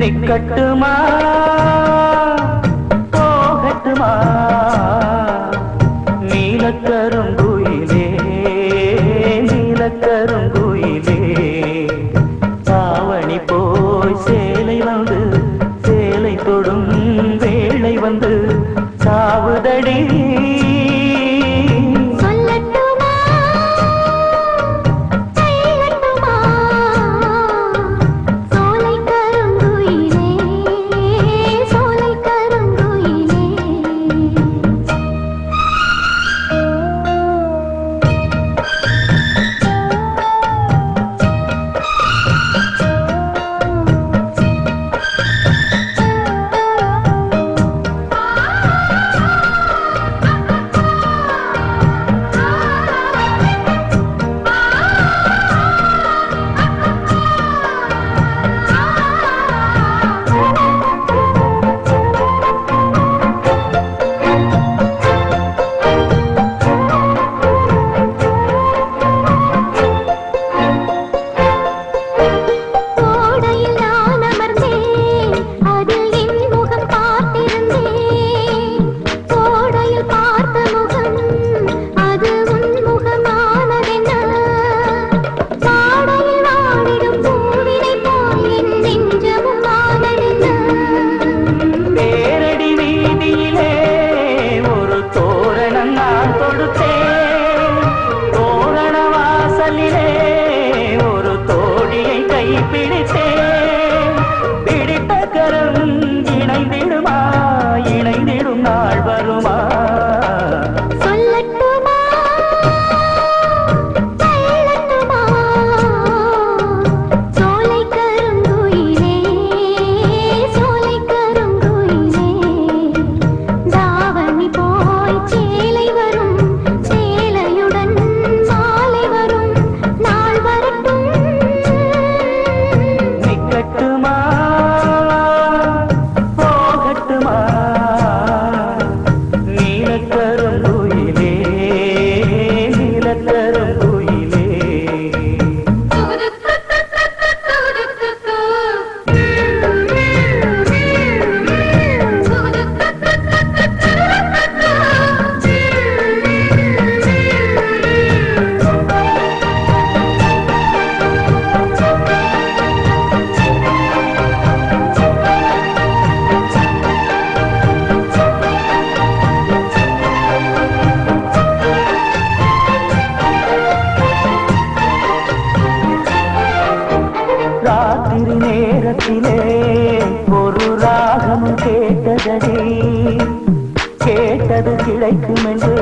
நிக்கட்டுமா? போகட்டுமா? நீலக்கருங்குயிலே நீலக்கருங்குயிலே. தாவணி போய் சேலை வந்து சேலை தொடும் வேளை வந்து சாவுதடி காலிலே ஒரு தோழியை கைப்பிடித்தே நேரத்திலே ஒரு ராகம் கேட்டதடி கேட்டது கிடைக்கும் என்று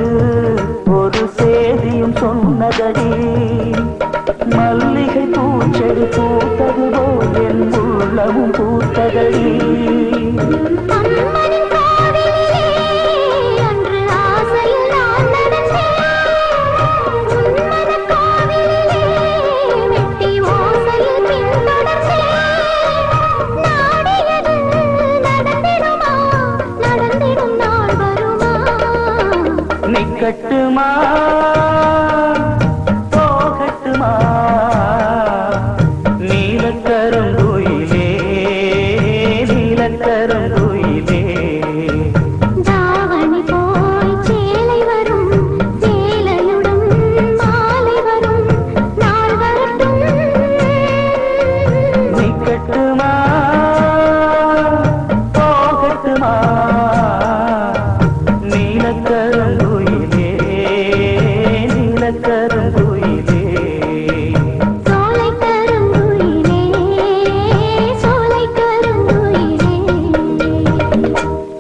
கட்டுமா?